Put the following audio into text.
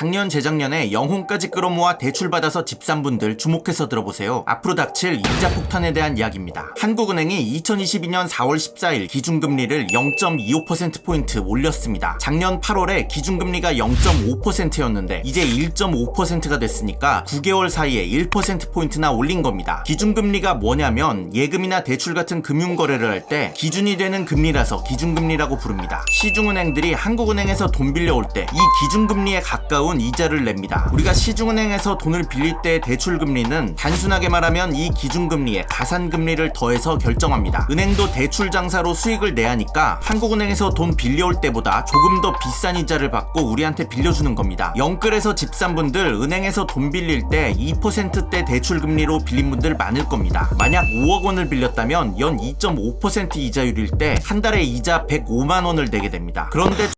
작년 재작년에 영혼까지 끌어모아 대출받아서 집산 분들 주목해서 들어보세요. 앞으로 닥칠 이자 폭탄에 대한 이야기입니다. 한국은행이 2022년 4월 14일 기준금리를 0.25%포인트 올렸습니다. 작년 8월에 기준금리가 0.5%였는데 이제 1.5%가 됐으니까 9개월 사이에 1%포인트나 올린 겁니다. 기준금리가 뭐냐면 예금이나 대출 같은 금융거래를 할 때 기준이 되는 금리라서 기준금리라고 부릅니다. 시중은행들이 한국은행에서 돈 빌려올 때 이 기준금리에 가까운 이자를 냅니다. 우리가 시중은행에서 돈을 빌릴 때의 대출 금리는 단순하게 말하면 이 기준금리에 가산금리를 더해서 결정합니다. 은행도 대출 장사로 수익을 내야 하니까 한국은행에서 돈 빌려올 때보다 조금 더 비싼 이자를 받고 우리한테 빌려주는 겁니다. 영끌에서 집산 분들 은행에서 돈 빌릴 때 2%대 대출금리로 빌린 분들 많을 겁니다. 만약 5억 원을 빌렸다면 연 2.5% 이자율일 때 한 달에 이자 105만 원을 내게 됩니다. 그런데